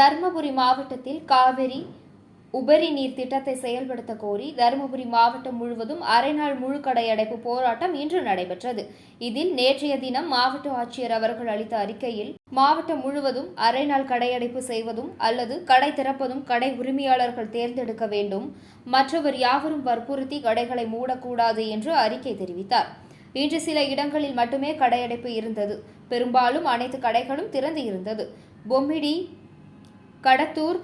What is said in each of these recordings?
தருமபுரி மாவட்டத்தில் காவிரி உபரி நீர் திட்டத்தை செயல்படுத்த கோரி தருமபுரி மாவட்டம் முழுவதும் அரை நாள் முழு கடை அடைப்பு போராட்டம் இன்று நடைபெற்றது. இதில் நேற்றைய தினம் மாவட்ட ஆட்சியர் அவர்கள் அளித்த அறிக்கையில் மாவட்டம் முழுவதும் அரை நாள் கடையடைப்பு செய்வதும் அல்லது கடை திறப்பதும் கடை உரிமையாளர்கள் தேர்ந்தெடுக்க வேண்டும். மற்றவர் யாவரும் வற்புறுத்தி கடைகளை மூடக்கூடாது என்று அறிக்கை தெரிவித்தார். இன்று சில இடங்களில் மட்டுமே கடையடைப்பு இருந்தது. பெரும்பாலும் அனைத்து கடைகளும் திறந்து இருந்தது. பொம்மிடி கடத்தூர்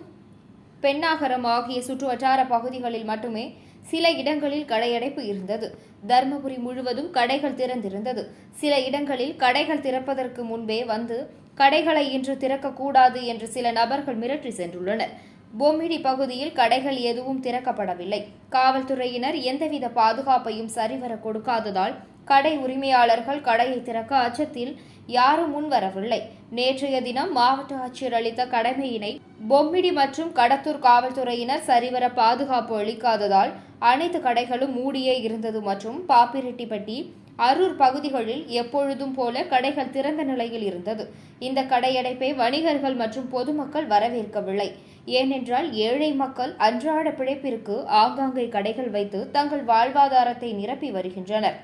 பெண்ணாகரம் ஆகிய சுற்றுவட்டார பகுதிகளில் மட்டுமே சில இடங்களில் கடையடைப்பு இருந்தது. தருமபுரி முழுவதும் கடைகள் திறந்திருந்தது. சில இடங்களில் கடைகள் திறப்பதற்கு முன்பே வந்து கடைகளை இன்று திறக்கக்கூடாது என்று சில நபர்கள் மிரட்டி சென்றுள்ளனர். பொம்மிடி பகுதியில் கடைகள் எதுவும் திறக்கப்படவில்லை. காவல்துறையினர் எந்தவித பாதுகாப்பையும் சரிவர கொடுக்காததால் கடை உரிமையாளர்கள் கடையை திறக்க அச்சத்தில் யாரும் முன்வரவில்லை. நேற்றைய தினம் மாவட்ட ஆட்சியர் அளித்த கடமையினை பொம்மிடி மற்றும் கடத்தூர் காவல்துறையினர் சரிவர பாதுகாப்பு அளிக்காததால் அனைத்து கடைகளும் மூடியே இருந்தது மற்றும் பாப்பிரெட்டிப்பட்டி அரூர் பகுதிகளில் எப்பொழுதும் போல கடைகள் திறந்த நிலையில் இருந்தது. இந்த கடையடைப்பை வணிகர்கள் மற்றும் பொதுமக்கள் வரவேற்கவில்லை. ஏனென்றால் ஏழை மக்கள் அன்றாட பிழைப்பிற்கு ஆங்காங்கே கடைகள் வைத்து தங்கள் வாழ்வாதாரத்தை நிரப்பி வருகின்றனர்.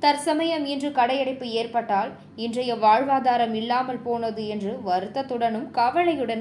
தற்சமயம் இன்று கடையடைப்பு ஏற்பட்டால் இன்றைய வாழ்வாதாரம் இல்லாமல் போனது என்று வருத்தத்துடனும் கவலையுடனும்